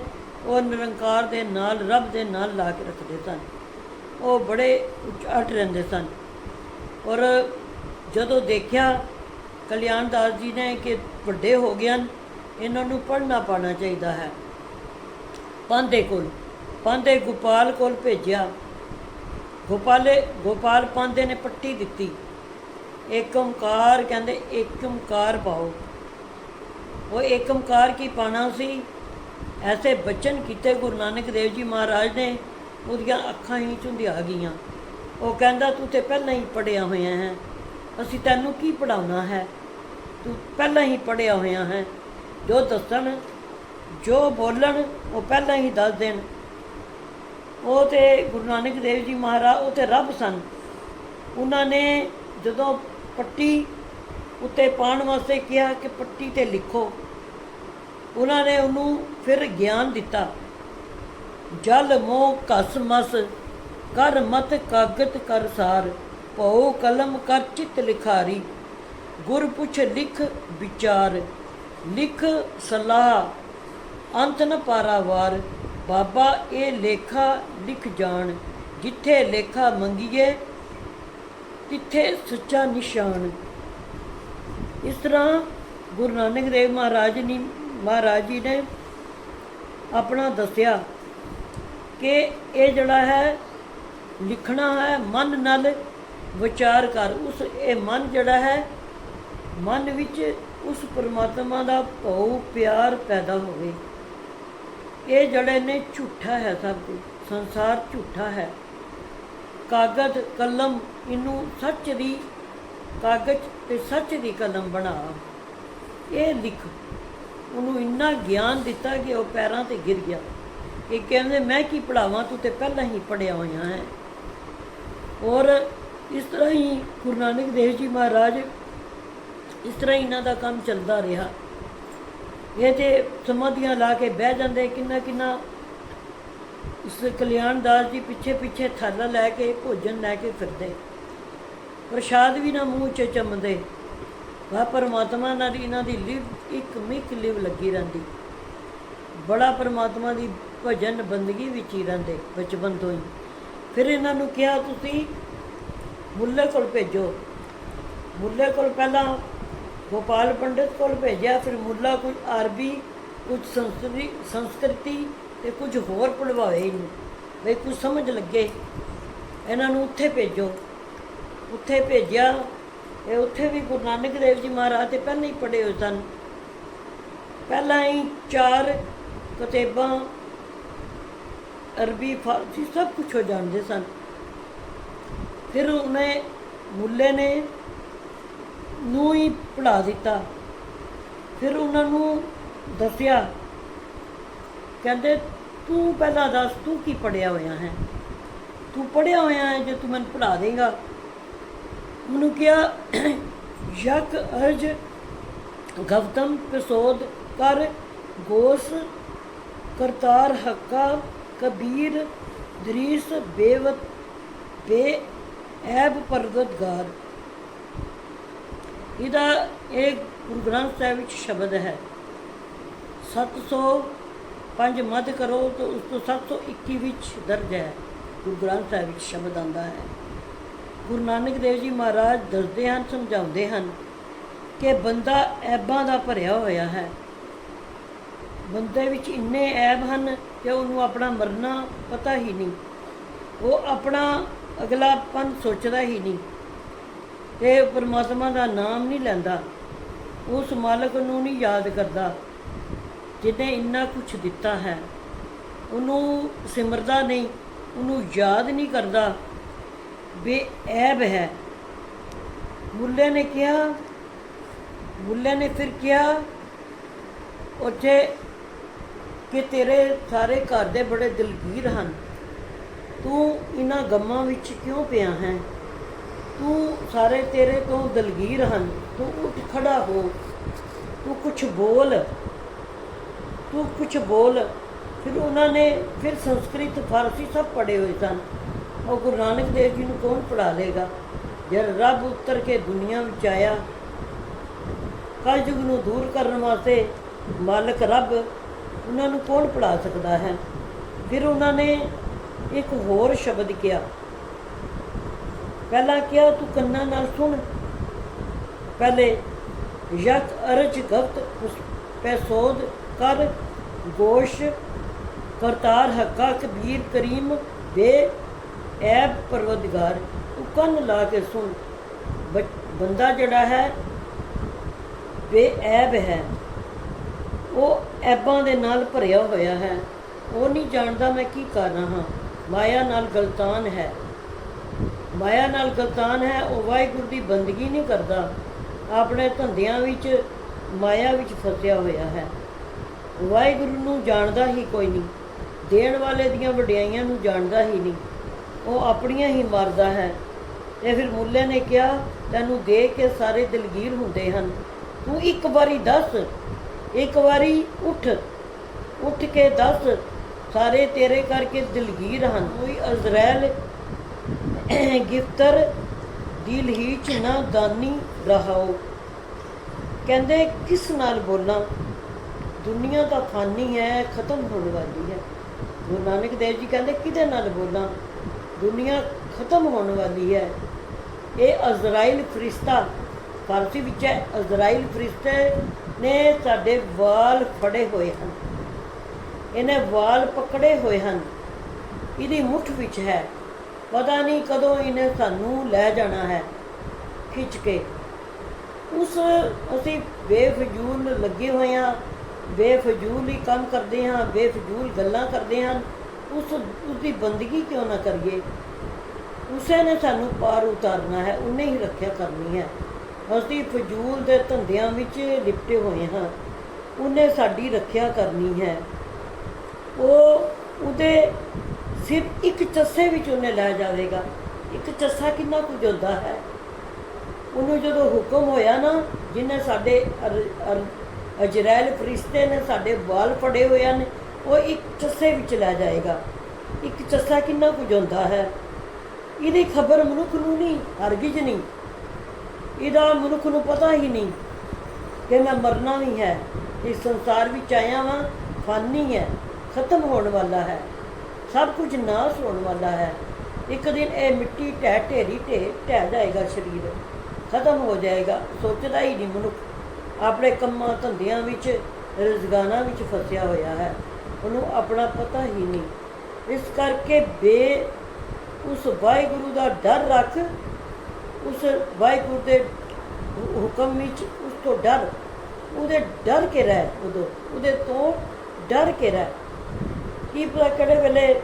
ਉਹ ਨਿਰੰਕਾਰ ਦੇ ਨਾਲ, ਰੱਬ ਦੇ ਨਾਲ ਲਾ ਕੇ ਰੱਖਦੇ ਸਨ। ਉਹ ਬੜੇ ਉਚਾਟ ਰਹਿੰਦੇ ਸਨ। ਔਰ ਜਦੋਂ ਦੇਖਿਆ ਕਲਿਆਣ ਦਾਸ ਜੀ ਨੇ ਕਿ ਵੱਡੇ ਹੋ ਗਏ ਹਨ, ਇਹਨਾਂ ਨੂੰ ਪੜ੍ਹਨਾ ਪਾਣਾ ਚਾਹੀਦਾ ਹੈ। ਪਾਂਦੇ ਕੋਲ ਪਾਂਦੇ ਗੋਪਾਲ ਕੋਲ ਭੇਜਿਆ। ਗੋਪਾਲੇ, ਗੋਪਾਲ ਪਾਂਦੇ ਨੇ ਪੱਟੀ ਦਿੱਤੀ। ਏਕ ਓੰਕਾਰ ਕਹਿੰਦੇ ਏਕ ਓਮਕਾਰ ਪਾਓ। ਉਹ ਏਕ ਓਮਕਾਰ ਕੀ ਪਾਣਾ ਸੀ? ਐਸੇ ਬਚਨ ਕੀਤੇ ਗੁਰੂ ਨਾਨਕ ਦੇਵ ਜੀ ਮਹਾਰਾਜ ਨੇ, ਉਹਦੀਆਂ ਅੱਖਾਂ ਹੀ ਝੁੰਦਿਆ ਗਈਆਂ। ਉਹ ਕਹਿੰਦਾ, ਤੂੰ ਤੇ ਪਹਿਲਾਂ ਹੀ ਪੜਿਆ ਹੋਇਆ ਹੈ। ਅਸੀਂ ਤੈਨੂੰ ਕੀ ਪੜਾਉਣਾ ਹੈ? ਤੂੰ ਪਹਿਲਾਂ ਹੀ ਪੜਿਆ ਹੋਇਆ ਹੈ। ਜੋ ਦੱਸਣ, ਜੋ ਬੋਲਣ, ਉਹ ਪਹਿਲਾਂ ਹੀ ਦੱਸ ਦੇਣ। ਉਹ ਤੇ ਗੁਰੂ ਨਾਨਕ ਦੇਵ ਜੀ ਮਹਾਰਾਜ, ਉਹ ਤੇ ਰੱਬ ਸਨ। ਉਹਨਾਂ ਨੇ ਜਦੋਂ ਪੱਟੀ ਉੱਤੇ ਪਾਉਣ ਵਾਸਤੇ ਕਿਹਾ ਕਿ ਪੱਟੀ ਤੇ ਲਿਖੋ। ਉਹਨਾਂ ਨੇ ਉਹਨੂੰ ਫਿਰ ਗਿਆਨ ਦਿੱਤਾ। ਜਲ ਮੋਹ ਕਸ ਮਸ, ਕਰ ਮਤ ਕਾਗਤ ਕਰ ਸਾਰ, ਭਉ ਕਲਮ ਕਰ ਚਿਤ ਲਿਖਾਰੀ, ਗੁਰ ਪੁੱਛ ਲਿਖ ਵਿਚਾਰ, ਲਿਖ ਸਲਾਹ, ਅੰਤ ਨ ਪਾਰਾਵਾਰ ਬਾਬਾ ਇਹ ਲੇਖਾ ਲਿਖ ਜਾਣ, ਜਿੱਥੇ ਲੇਖਾ ਮੰਗੀਏ ਕਿੱਥੇ ਸੱਚਾ ਨਿਸ਼ਾਨ? ਇਸ ਤਰ੍ਹਾਂ ਗੁਰੂ ਨਾਨਕ ਦੇਵ ਮਹਾਰਾਜ ਨੇ ਮਹਾਰਾਜ ਜੀ ਨੇ ਆਪਣਾ ਦੱਸਿਆ ਕਿ ਇਹ ਜਿਹੜਾ ਹੈ, ਲਿਖਣਾ ਹੈ, ਮਨ ਨਾਲ ਵਿਚਾਰ ਕਰ। ਉਸ ਇਹ ਮਨ ਜਿਹੜਾ ਹੈ, ਮਨ ਵਿੱਚ ਉਸ ਪਰਮਾਤਮਾ ਦਾ ਭਉ ਪਿਆਰ ਪੈਦਾ ਹੋਵੇ। ਇਹ ਜਿਹੜੇ ਨੇ ਝੂਠਾ ਹੈ ਸਭ ਕੁਝ ਸੰਸਾਰ ਝੂਠਾ ਹੈ। ਕਾਗਜ਼, ਕਲਮ, ਇਹਨੂੰ ਸੱਚ ਦੀ ਕਾਗਜ਼ ਤੇ ਸੱਚ ਦੀ ਕਲਮ ਬਣਾ। ਇਹ ਲਿਖ। ਉਹਨੂੰ ਇੰਨਾ ਗਿਆਨ ਦਿੱਤਾ ਕਿ ਉਹ ਪੈਰਾਂ ਤੇ ਗਿਰ ਗਿਆ। ਇਹ ਕਹਿੰਦੇ, ਮੈਂ ਕੀ ਪੜਾਵਾਂ ਤੂੰ ਤੇ ਪਹਿਲਾਂ ਹੀ ਪੜਿਆ ਹੋਇਆ ਹੈ। ਔਰ ਇਸ ਤਰ੍ਹਾਂ ਹੀ ਗੁਰੂ ਨਾਨਕ ਦੇਵ ਜੀ ਮਹਾਰਾਜ ਇਸ ਤਰ੍ਹਾਂ ਹੀ ਇਹਨਾਂ ਦਾ ਕੰਮ ਚੱਲਦਾ ਰਿਹਾ। ਇਹ ਤੇ ਸਮਾਧੀਆਂ ਲਾ ਕੇ ਬਹਿ ਜਾਂਦੇ ਕਿੰਨਾ ਕਿੰਨਾ ਇਸ ਕਲਿਆਣ ਦਾਸ ਜੀ ਪਿੱਛੇ ਪਿੱਛੇ ਥਾਲਾ ਲੈ ਕੇ, ਭੋਜਨ ਲੈ ਕੇ ਫਿਰਦੇ। ਪ੍ਰਸ਼ਾਦ ਵੀ ਨਾ ਮੂੰਹ 'ਚ ਚੰਮਦੇ। ਵਾ ਪਰਮਾਤਮਾ ਨਾਲ ਇਹਨਾਂ ਦੀ ਲਿਵ, ਇੱਕ ਮਿਕ ਲਿਵ ਲੱਗੀ ਰਹਿੰਦੀ। ਬੜਾ ਪਰਮਾਤਮਾ ਦੀ ਭਜਨ ਬੰਦਗੀ ਵਿੱਚ ਹੀ ਰਹਿੰਦੇ, ਬਚਪਨ ਤੋਂ ਹੀ। ਫਿਰ ਇਹਨਾਂ ਨੂੰ ਕਿਹਾ, ਤੁਸੀਂ ਮੁੱਲੇ ਕੋਲ ਭੇਜੋ। ਮੁੱਲੇ ਕੋਲ ਪਹਿਲਾਂ ਗੋਪਾਲ ਪੰਡਿਤ ਕੋਲ ਭੇਜਿਆ, ਫਿਰ ਮੁੱਲਾ ਕੁਝ ਅਰਬੀ ਕੁਝ ਸੰਸਕ੍ਰਿਤੀ ਸੰਸਕ੍ਰਿਤੀ ਤੇ ਕੁਝ ਹੋਰ ਪੜਵਾਏ ਇਹਨੂੰ ਬਈ ਕੁਝ ਸਮਝ ਲੱਗੇ। ਇਹਨਾਂ ਨੂੰ ਉੱਥੇ ਭੇਜੋ। ਉੱਥੇ ਭੇਜਿਆ। ਇਹ ਉੱਥੇ ਵੀ ਗੁਰੂ ਨਾਨਕ ਦੇਵ ਜੀ ਮਹਾਰਾਜ ਤੇ ਪਹਿਲਾਂ ਹੀ ਪੜ੍ਹੇ ਹੋਏ ਸਨ। ਪਹਿਲਾਂ ਹੀ ਚਾਰ ਕਿਤਾਬਾਂ, ਅਰਬੀ, ਫਾਰਸੀ ਸਭ ਕੁਝ ਹੋ ਜਾਣਦੇ ਸਨ। ਫਿਰ ਉਹਨੇ ਮੁੱਲੇ ਨੇ ਨੂੰ ਹੀ ਪੜ੍ਹਾ ਦਿੱਤਾ। ਫਿਰ ਉਹਨਾਂ ਨੂੰ ਦੱਸਿਆ ਕਹਿੰਦੇ, ਤੂੰ ਪਹਿਲਾਂ ਦੱਸ, ਤੂੰ ਕੀ ਪੜਿਆ ਹੋਇਆ ਹੈ? ਤੂੰ ਪੜਿਆ ਹੋਇਆ ਹੈ ਜੇ ਤੂੰ ਮੈਨੂੰ ਪੜ੍ਹਾ ਦੇਗਾ? ਉਹਨੂੰ ਕਿਹਾ, ਯਕ ਅਰਜ ਗਵਤਮ ਪ੍ਰਸੋਦ ਕਰ ਗੋਸ ਕਰਤਾਰ ਹੱਕਾ ਕਬੀਰ ਦਰੀਸ ਬੇਵਤ ਬੇ ਐਬ ਪਰਵਤਗਾਰ ਇਹਦਾ ਇਹ ਗੁਰੂ ਗ੍ਰੰਥ ਸਾਹਿਬ ਵਿੱਚ ਸ਼ਬਦ ਹੈ। ਪੰਜ ਮੱਧ ਕਰੋ ਤਾਂ ਉਸ ਤੋਂ 721 ਵਿੱਚ ਦਰਜ ਹੈ। ਗੁਰੂ ਗ੍ਰੰਥ ਸਾਹਿਬ ਵਿੱਚ ਸ਼ਬਦ ਆਂਦਾ ਹੈ। ਗੁਰੂ ਨਾਨਕ ਦੇਵ ਜੀ ਮਹਾਰਾਜ ਦੱਸਦੇ ਹਨ, ਸਮਝਾਉਂਦੇ ਹਨ ਕਿ ਬੰਦਾ ਐਬਾਂ ਦਾ ਭਰਿਆ ਹੋਇਆ ਹੈ। ਬੰਦੇ ਵਿੱਚ ਇੰਨੇ ਐਬ ਹਨ ਕਿ ਉਹਨੂੰ ਆਪਣਾ ਮਰਨਾ ਪਤਾ ਹੀ ਨਹੀਂ। ਉਹ ਆਪਣਾ ਅਗਲਾਪਨ ਸੋਚਦਾ ਹੀ ਨਹੀਂ ਤੇ ਪਰਮਾਤਮਾ ਦਾ ਨਾਮ ਨਹੀਂ ਲੈਂਦਾ। ਉਸ ਮਾਲਕ ਨੂੰ ਨਹੀਂ ਯਾਦ ਕਰਦਾ। ਜਿਹਨੇ ਇੰਨਾ ਕੁਝ ਦਿੱਤਾ ਹੈ। ਉਹਨੂੰ ਸਿਮਰਦਾ ਨਹੀਂ, ਉਹਨੂੰ ਯਾਦ ਨਹੀਂ ਕਰਦਾ। ਬੇਐਬ ਹੈ। ਮੁੱਲੇ ਨੇ ਕਿਹਾ, ਮੁੱਲੇ ਨੇ ਫਿਰ ਕਿਹਾ, ਉੱਥੇ ਕਿ ਤੇਰੇ ਸਾਰੇ ਘਰ ਦੇ ਬੜੇ ਦਿਲਗੀਰ ਹਨ। ਤੂੰ ਇਹਨਾਂ ਗਮਾਂ ਵਿੱਚ ਕਿਉਂ ਪਿਆ ਹੈ? ਤੂੰ ਸਾਰੇ ਤੇਰੇ ਤੋਂ ਦਲਗੀਰ ਹਨ। ਤੂੰ ਉੱਠ ਖੜਾ ਹੋ। ਤੂੰ ਕੁਝ ਬੋਲ। ਤੂੰ ਕੁਝ ਬੋਲ। ਫਿਰ ਉਹਨਾਂ ਨੇ ਫਿਰ ਸੰਸਕ੍ਰਿਤ, ਫਾਰਸੀ ਸਭ ਪੜ੍ਹੇ ਹੋਏ ਸਨ। ਉਹ ਗੁਰੂ ਨਾਨਕ ਦੇਵ ਜੀ ਨੂੰ ਕੌਣ ਪੜ੍ਹਾ ਲੇਗਾ ਜਦ ਰੱਬ ਉਤਰ ਕੇ ਦੁਨੀਆ ਵਿੱਚ ਆਇਆ, ਕਲਯੁਗ ਨੂੰ ਦੂਰ ਕਰਨ ਵਾਸਤੇ ਮਾਲਕ ਰੱਬ ਉਹਨਾਂ ਨੂੰ ਕੌਣ ਪੜ੍ਹਾ ਸਕਦਾ ਹੈ? ਫਿਰ ਉਹਨਾਂ ਨੇ ਇੱਕ ਹੋਰ ਸ਼ਬਦ ਕਿਹਾ। ਪਹਿਲਾਂ ਕਿਹਾ, ਤੂੰ ਕੰਨਾਂ ਨਾਲ ਸੁਣ। ਪਹਿਲੇ, ਯਕ ਅਰਜ ਗਵਤ ਪੈਸੋਦ ਕਰ ਗੋਸ਼ ਕਰਤਾਰ ਹੱਕਾ ਕਬੀਰ ਕਰੀਮ ਬੇ ਐਬ ਪਰਵਦਗਾਰ ਤੂੰ ਕੰਨ ਲਾ ਕੇ ਸੁਣ। ਬੱਚ- ਬੰਦਾ ਜਿਹੜਾ ਹੈ, ਬੇਐਬ ਹੈ। ਉਹ ਐਬਾਂ ਦੇ ਨਾਲ ਭਰਿਆ ਹੋਇਆ ਹੈ। ਉਹ ਨਹੀਂ ਜਾਣਦਾ ਮੈਂ ਕੀ ਕਰ ਰਹਾ ਹਾਂ। ਮਾਇਆ ਨਾਲ ਗਲਤਾਨ ਹੈ। ਮਾਇਆ ਨਾਲ ਗਲਤਾਨ ਹੈ, ਉਹ ਵਾਹਿਗੁਰੂ ਦੀ ਬੰਦਗੀ ਨਹੀਂ ਕਰਦਾ। ਆਪਣੇ ਧੰਦਿਆਂ ਵਿੱਚ, ਮਾਇਆ ਵਿੱਚ ਫਸਿਆ ਹੋਇਆ ਹੈ। ਵਾਹਿਗੁਰੂ ਨੂੰ ਜਾਣਦਾ ਹੀ ਕੋਈ ਨਹੀਂ, ਦੇਣ ਵਾਲੇ ਦੀਆਂ ਵਡਿਆਈਆਂ ਨੂੰ ਜਾਣਦਾ ਹੀ ਨਹੀਂ, ਉਹ ਆਪਣੀਆਂ ਹੀ ਮਰਦਾ ਹੈ। ਤੇ ਫਿਰ ਮੁੱਲੇ ਨੇ ਕਿਹਾ, ਤੈਨੂੰ ਦੇਖ ਕੇ ਸਾਰੇ ਦਿਲਗੀਰ ਹੁੰਦੇ ਹਨ। ਤੂੰ ਇੱਕ ਵਾਰੀ ਦੱਸ, ਇੱਕ ਵਾਰੀ ਉੱਠ ਉੱਠ ਕੇ ਦੱਸ, ਸਾਰੇ ਤੇਰੇ ਕਰਕੇ ਦਿਲਗੀਰ ਹਨ। ਕੋਈ ਅਜ਼ਰੈਲ ਗਿਫਤਰ ਦਿਲ ਹੀ ਚ ਨਾ ਦਾਨੀ ਰਹਾਓ। ਕਹਿੰਦੇ, ਕਿਸ ਨਾਲ ਬੋਲਾਂ? ਦੁਨੀਆ ਤਾਂ ਫਾਨੀ ਹੈ ਖਤਮ ਹੋਣ ਵਾਲੀ ਹੈ ਗੁਰੂ ਨਾਨਕ ਦੇਵ ਜੀ ਕਹਿੰਦੇ, ਕਿਹਦੇ ਨਾਲ ਬੋਲਾਂ? ਦੁਨੀਆ ਖਤਮ ਹੋਣ ਵਾਲੀ ਹੈ ਇਹ ਅਜ਼ਰਾਈਲ ਫਰਿਸ਼ਤਾ, ਫਾਰਸੀ ਵਿੱਚ ਹੈ ਅਜ਼ਰਾਈਲ ਫਰਿਸ਼ਤੇ ਨੇ ਸਾਡੇ ਵਾਲ ਫੜੇ ਹੋਏ ਹਨ। ਇਹਨੇ ਵਾਲ ਪਕੜੇ ਹੋਏ ਹਨ। ਇਹਦੀ ਮੁੱਠ ਵਿੱਚ ਹੈ। ਪਤਾ ਨਹੀਂ ਕਦੋਂ ਇਹਨੇ ਸਾਨੂੰ ਲੈ ਜਾਣਾ ਹੈ, ਖਿੱਚ ਕੇ। ਉਸ ਅਸੀਂ ਬੇਫਜ਼ੂਲ ਲੱਗੇ ਹੋਏ ਹਾਂ। ਬੇਫਜ਼ੂਲ ਹੀ ਕੰਮ ਕਰਦੇ ਹਾਂ, ਬੇਫਜ਼ੂਲ ਗੱਲਾਂ ਕਰਦੇ ਹਾਂ, ਉਸ, ਉਸਦੀ ਬੰਦਗੀ ਕਿਉਂ ਨਾ ਕਰੀਏ? ਉਸੇ ਨੇ ਸਾਨੂੰ ਪਾਰ ਉਤਾਰਨਾ ਹੈ, ਉਹਨੇ ਹੀ ਰੱਖਿਆ ਕਰਨੀ ਹੈ। ਅਸੀਂ ਫਜ਼ੂਲ ਦੇ ਧੰਦਿਆਂ ਵਿੱਚ ਲਿਪਟੇ ਹੋਏ ਹਾਂ, ਉਹਨੇ ਸਾਡੀ ਰੱਖਿਆ ਕਰਨੀ ਹੈ। ਉਹ, ਉਹਦੇ ਸਿਰਫ ਇੱਕ ਚੱਸੇ ਵਿੱਚ ਉਹਨੇ ਲੈ ਜਾਵੇਗਾ। ਇੱਕ ਚੱਸਾ ਕਿੰਨਾ ਕੁਝ ਹੁੰਦਾ ਹੈ? ਉਹਨੂੰ ਜਦੋਂ ਹੁਕਮ ਹੋਇਆ ਨਾ, ਜਿਹਨੇ ਸਾਡੇ ਅਰ- ਅਜਰੈਲ ਫਰਿਸ਼ਤੇ ਨੇ ਸਾਡੇ ਵਾਲ ਫੜੇ ਹੋਏ ਹਨ, ਉਹ ਇੱਕ ਚੱਸੇ ਵਿੱਚ ਲੈ ਜਾਏਗਾ। ਇੱਕ ਚੱਸਾ ਕਿੰਨਾ ਕੁਝ ਹੁੰਦਾ ਹੈ? ਇਹਦੀ ਖਬਰ ਮਨੁੱਖ ਨੂੰ ਨਹੀਂ, ਹਰਗਿਜ਼ ਨਹੀਂ। ਇਹਦਾ ਮਨੁੱਖ ਨੂੰ ਪਤਾ ਹੀ ਨਹੀਂ ਕਿ ਮੈਂ ਮਰਨਾ ਵੀ ਹੈ। ਇਸ ਸੰਸਾਰ ਵਿੱਚ ਆਇਆ ਵਾਂ, ਫਾਨੀ ਹੈ, ਖਤਮ ਹੋਣ ਵਾਲਾ ਹੈ। ਸਭ ਕੁਝ ਨਾਸ ਹੋਣ ਵਾਲਾ ਹੈ। ਇੱਕ ਦਿਨ ਇਹ ਮਿੱਟੀ ਢਹਿ ਢੇਰੀ ਢੇ ਢਹਿ ਜਾਏਗਾ ਸਰੀਰ। ਖਤਮ ਹੋ ਜਾਏਗਾ, ਸੋਚਦਾ ਹੀ ਨਹੀਂ ਮਨੁੱਖ। ਆਪਣੇ ਕੰਮਾਂ ਧੰਦਿਆਂ ਵਿੱਚ, ਰੁਜ਼ਗਾਰਾਂ ਵਿੱਚ ਫਸਿਆ ਹੋਇਆ ਹੈ। ਉਹਨੂੰ ਆਪਣਾ ਪਤਾ ਹੀ ਨਹੀਂ। ਇਸ ਕਰਕੇ ਬੇ, ਉਸ ਵਾਹਿਗੁਰੂ ਦਾ ਡਰ ਰੱਖ। ਉਸ ਵਾਹਿਗੁਰੂ ਦੇ ਹੁਕਮ ਵਿੱਚ ਉਸ ਤੋਂ ਡਰ। ਉਹਦੇ ਡਰ ਕੇ ਰਹਿ ਉਦੋਂ। ਉਹਦੇ ਤੋਂ ਡਰ ਕੇ ਰਹਿ। ਕੀ ਪਤਾ ਕਿਹੜੇ ਵੇਲੇ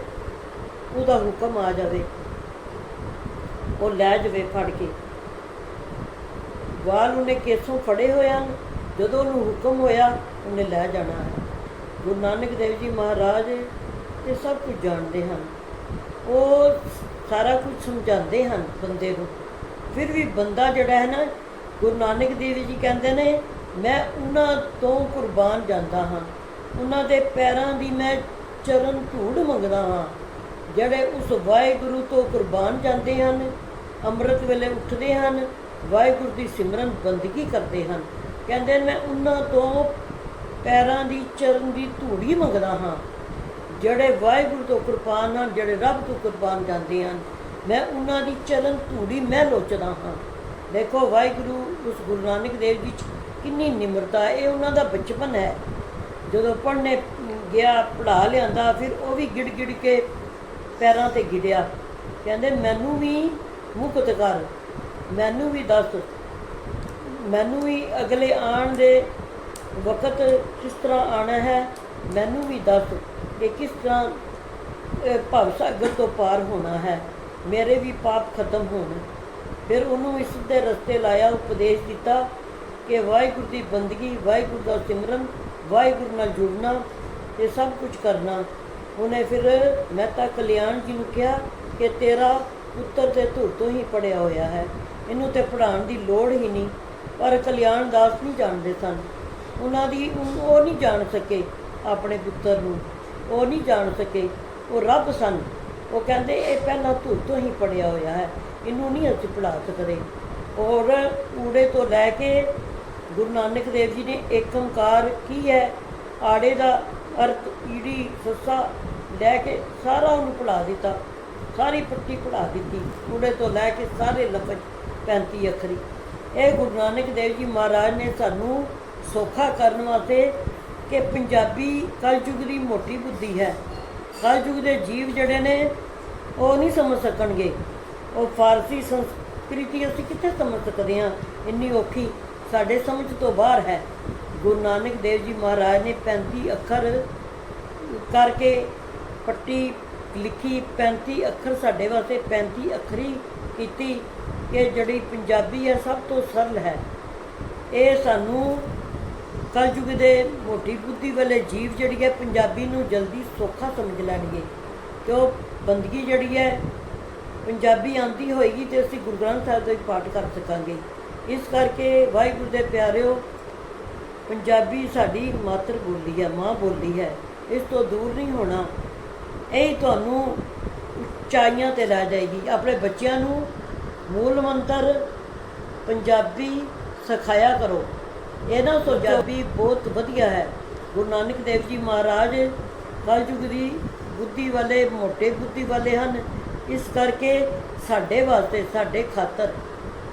ਉਹਦਾ ਹੁਕਮ ਆ ਜਾਵੇ। ਉਹ ਲੈ ਜਾਵੇ ਫੜ ਕੇ। ਵਾਲ ਉਹਨੇ ਕੇਸੋਂ ਫੜੇ ਹੋਏ ਹਨ ਜਦੋਂ ਉਹਨੂੰ ਹੁਕਮ ਹੋਇਆ, ਉਹਨੇ ਲੈ ਜਾਣਾ ਹੈ। ਗੁਰੂ ਨਾਨਕ ਦੇਵ ਜੀ ਮਹਾਰਾਜ ਇਹ ਸਭ ਕੁਝ ਜਾਣਦੇ ਹਨ। ਉਹ ਸਾਰਾ ਕੁਝ ਸਮਝਾਉਂਦੇ ਹਨ ਬੰਦੇ ਨੂੰ। ਫਿਰ ਵੀ ਬੰਦਾ ਜਿਹੜਾ ਹੈ ਨਾ, ਗੁਰੂ ਨਾਨਕ ਦੇਵ ਜੀ ਕਹਿੰਦੇ ਨੇ, ਮੈਂ ਉਹਨਾਂ ਤੋਂ ਕੁਰਬਾਨ ਜਾਂਦਾ ਹਾਂ। ਉਹਨਾਂ ਦੇ ਪੈਰਾਂ ਦੀ ਮੈਂ ਚਰਨ ਧੂੜ ਮੰਗਦਾ ਹਾਂ। ਜਿਹੜੇ ਉਸ ਵਾਹਿਗੁਰੂ ਤੋਂ ਕੁਰਬਾਨ ਜਾਂਦੇ ਹਨ, ਅੰਮ੍ਰਿਤ ਵੇਲੇ ਉੱਠਦੇ ਹਨ ਵਾਹਿਗੁਰੂ ਦੀ ਸਿਮਰਨ ਬੰਦਗੀ ਕਰਦੇ ਹਨ। ਕਹਿੰਦੇ ਮੈਂ ਉਹਨਾਂ ਤੋਂ ਪੈਰਾਂ ਦੀ, ਚਰਨ ਦੀ ਧੂੜੀ ਮੰਗਦਾ ਹਾਂ, ਜਿਹੜੇ ਵਾਹਿਗੁਰੂ ਤੋਂ ਕੁਰਬਾਨ ਹਨ ਜਿਹੜੇ ਰੱਬ ਤੋਂ ਕੁਰਬਾਨ ਜਾਂਦੇ ਹਨ, ਮੈਂ ਉਹਨਾਂ ਦੀ ਚਰਨ ਧੂੜੀ, ਮੈਂ ਲੋਚਦਾ ਹਾਂ। ਦੇਖੋ, ਵਾਹਿਗੁਰੂ ਉਸ ਗੁਰੂ ਨਾਨਕ ਦੇਵ ਜੀ 'ਚ ਕਿੰਨੀ ਨਿਮਰਤਾ ਇਹ ਉਹਨਾਂ ਦਾ ਬਚਪਨ ਹੈ। ਜਦੋਂ ਪੜ੍ਹਨੇ ਗਿਆ, ਪੜ੍ਹਾ ਲਿਆਂਦਾ, ਫਿਰ ਉਹ ਵੀ ਗਿੜ ਗਿੜ ਕੇ ਪੈਰਾਂ ਤੇ ਗਿੜਿਆ ਕਹਿੰਦੇ, ਮੈਨੂੰ ਵੀ ਮੁਕਤ ਕਰ ਮੈਨੂੰ ਵੀ ਦੱਸ ਮੈਨੂੰ ਵੀ ਅਗਲੇ ਆਉਣ ਦੇ ਵਕਤ ਕਿਸ ਤਰ੍ਹਾਂ ਆਣਾ ਹੈ, ਮੈਨੂੰ ਵੀ ਦੱਸ ਕਿ ਕਿਸ ਤਰ੍ਹਾਂ ਭਵ ਸਾਗਰ ਤੋਂ ਪਾਰ ਹੋਣਾ ਹੈ। ਮੇਰੇ ਵੀ ਪਾਪ ਖਤਮ ਹੋਣ। ਫਿਰ ਉਹਨੂੰ ਇਸ ਦੇ ਰਸਤੇ ਲਾਇਆ, ਉਪਦੇਸ਼ ਦਿੱਤਾ ਕਿ ਵਾਹਿਗੁਰੂ ਦੀ ਬੰਦਗੀ, ਵਾਹਿਗੁਰੂ ਦਾ ਸਿਮਰਨ, ਵਾਹਿਗੁਰੂ ਨਾਲ ਜੁੜਨਾ ਇਹ ਸਭ ਕੁਝ ਕਰਨਾ। ਉਹਨੇ ਫਿਰ ਮਹਿਤਾ ਕਲਿਆਣ ਜੀ ਨੂੰ ਕਿਹਾ ਕਿ ਤੇਰਾ ਪੁੱਤਰ ਤੇ ਧੁਰ ਤੋਂ ਹੀ ਪੜਿਆ ਹੋਇਆ ਹੈ। ਇਹਨੂੰ ਤੇ ਪੜਾਉਣ ਦੀ ਲੋੜ ਹੀ ਨਹੀਂ, ਪਰ ਕਲਿਆਣ ਦਾਸ ਨਹੀਂ ਜਾਣਦੇ ਸਨ। ਉਹਨਾਂ ਦੀ ਉਹ ਨਹੀਂ ਜਾਣ ਸਕੇ ਆਪਣੇ ਪੁੱਤਰ ਨੂੰ। ਉਹ ਨਹੀਂ ਜਾਣ ਸਕੇ, ਉਹ ਰੱਬ ਸਨ। ਉਹ ਕਹਿੰਦੇ, ਇਹ ਪਹਿਲਾਂ ਧੁਰ ਤੋਂ ਹੀ ਪੜਿਆ ਹੋਇਆ ਹੈ, ਇਹਨੂੰ ਨਹੀਂ ਅਸੀਂ ਪੜਾ ਸਕਦੇ। ਔਰ ਊੜੇ ਤੋਂ ਲੈ ਕੇ ਗੁਰੂ ਨਾਨਕ ਦੇਵ ਜੀ ਨੇ ਏਕ ਓੰਕਾਰ ਕੀ ਹੈ? ਆੜੇ ਦਾ ਅਰਥ ਈੜੀ, ਸੱਸਾ ਲੈ ਕੇ ਸਾਰਾ ਉਹਨੂੰ ਪੜਾ ਦਿੱਤਾ। ਸਾਰੀ ਪੱਟੀ ਪੜਾ ਦਿੱਤੀ। ਊੜੇ ਤੋਂ ਲੈ ਕੇ ਸਾਰੇ ਲਫ਼ਜ਼ 35 ਅੱਖਰੀ। ਇਹ ਗੁਰੂ ਨਾਨਕ ਦੇਵ ਜੀ ਮਹਾਰਾਜ ਨੇ ਸਾਨੂੰ ਸੌਖਾ ਕਰਨ ਵਾਸਤੇ ਕਿ ਪੰਜਾਬੀ ਕਲਯੁਗ ਦੀ ਮੋਟੀ ਬੁੱਧੀ ਹੈ। ਕਲਯੁਗ ਦੇ ਜੀਵ ਜਿਹੜੇ ਨੇ, ਉਹ ਨਹੀਂ ਸਮਝ ਸਕਣਗੇ। ਉਹ ਫਾਰਸੀ ਸੰਸਕ੍ਰਿਤੀ ਅਸੀਂ ਕਿੱਥੇ ਸਮਝ ਸਕਦੇ ਹਾਂ? ਇੰਨੀ ਔਖੀ ਸਾਡੇ ਸਮਝ ਤੋਂ ਬਾਹਰ ਹੈ। ਗੁਰੂ ਨਾਨਕ ਦੇਵ ਜੀ ਮਹਾਰਾਜ ਨੇ 35 ਅੱਖਰ ਕਰਕੇ ਪੱਟੀ ਲਿਖੀ 35 ਅੱਖਰ ਸਾਡੇ ਵਾਸਤੇ 35 ਅੱਖਰੀ ਕੀਤੀ। ਕਿ ਜਿਹੜੀ ਪੰਜਾਬੀ ਹੈ, ਸਭ ਤੋਂ ਸਰਲ ਹੈ। ਇਹ ਸਾਨੂੰ ਕਲਯੁਗ ਦੇ ਮੋਟੀ ਬੁੱਧੀ ਵਾਲੇ ਜੀਵ ਜਿਹੜੀ ਹੈ, ਪੰਜਾਬੀ ਨੂੰ ਜਲਦੀ ਸੌਖਾ ਸਮਝ ਲੈਣਗੇ। ਤੇ ਉਹ ਬੰਦਗੀ ਜਿਹੜੀ ਹੈ, ਪੰਜਾਬੀ ਆਂਦੀ ਹੋਏਗੀ ਤੇ ਅਸੀਂ ਗੁਰੂ ਗ੍ਰੰਥ ਸਾਹਿਬ ਦਾ ਵੀ ਪਾਠ ਕਰ ਸਕਾਂਗੇ। ਇਸ ਕਰਕੇ ਵਾਹਿਗੁਰੂ ਦੇ ਪਿਆਰਿਓ, ਪੰਜਾਬੀ ਸਾਡੀ ਮਾਤਰ ਬੋਲੀ ਹੈ, ਮਾਂ ਬੋਲੀ ਹੈ। ਇਸ ਤੋਂ ਦੂਰ ਨਹੀਂ ਹੋਣਾ। ਇਹ ਤੁਹਾਨੂੰ ਉਚਾਈਆਂ ਤੇ ਲੈ ਜਾਏਗੀ। ਆਪਣੇ ਬੱਚਿਆਂ ਨੂੰ ਮੂਲ ਮੰਤਰ ਪੰਜਾਬੀ ਸਿਖਾਇਆ ਕਰੋ। ਇਹ ਨਾ ਸੋਚੋ ਪੰਜਾਬੀ ਬਹੁਤ ਵਧੀਆ ਹੈ। ਗੁਰੂ ਨਾਨਕ ਦੇਵ ਜੀ ਮਹਾਰਾਜ ਕਲਯੁਗ ਦੀ ਬੁੱਧੀ ਵਾਲੇ, ਮੋਟੇ ਬੁੱਧੀ ਵਾਲੇ ਹਨ। ਇਸ ਕਰਕੇ ਸਾਡੇ ਵਾਸਤੇ, ਸਾਡੇ ਖਾਤਰ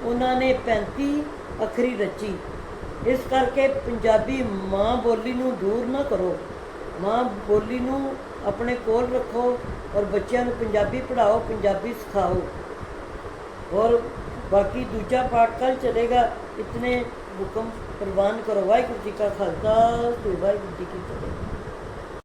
ਉਹਨਾਂ ਨੇ 35 ਅੱਖਰੀ ਰਚੀ। ਇਸ ਕਰਕੇ ਪੰਜਾਬੀ ਮਾਂ ਬੋਲੀ ਨੂੰ ਦੂਰ ਨਾ ਕਰੋ। ਮਾਂ ਬੋਲੀ ਨੂੰ ਆਪਣੇ ਕੋਲ ਰੱਖੋ ਔਰ ਬੱਚਿਆਂ ਨੂੰ ਪੰਜਾਬੀ ਪੜ੍ਹਾਓ, ਪੰਜਾਬੀ ਸਿਖਾਓ। ਔਰ ਬਾਕੀ ਦੂਜਾ ਪਾਠ ਕੱਲ ਚਲੇਗਾ। ਇਤਨੇ ਹੁਕਮ ਪ੍ਰਵਾਨ ਕਰੋ। ਵਾਹਿਗੁਰੂ ਜੀ ਕਾ ਖਾਲਸਾ ਵਾਹਿਗੁਰੂ ਜੀ ਕੀ ਫਤਿਹ।